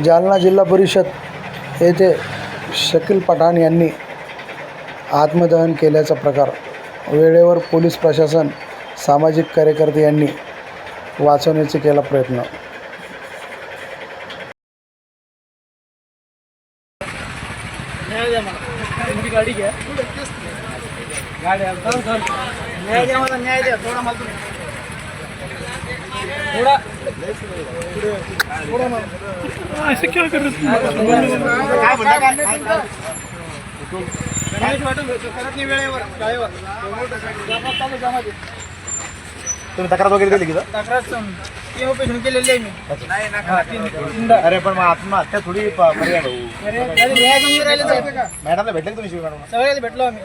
जालना जिल्हा परिषद येथे शकील पठाण यांनी आत्मदहन केल्याचा प्रकार वेळेवर पोलीस प्रशासन सामाजिक कार्यकर्ते यांनी वाचवण्याचा केला प्रयत्न. न्याय द्या. न्याय द्या मला न्याय द्या थोडा मला तुम्ही थोडा थोडा मला. ऐसे क्या कर दे. तुम्ही तक्रार वगैरे दिली की? तक्रार केलेली आहे मी. हा. अरे पण मग आत्महत्या थोडी पर्याय. मॅडमला भेटले का तुम्ही शिवाय मॅडम सगळ्याला भेटलो आम्ही.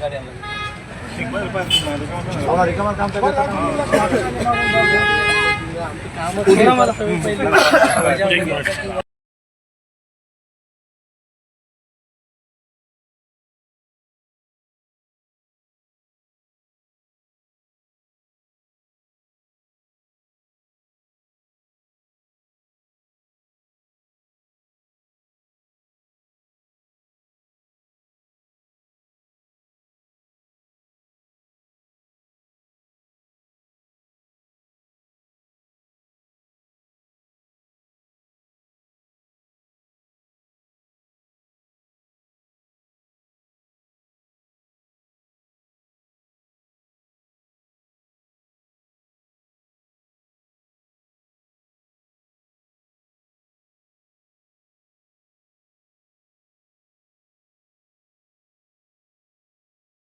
सगळं काम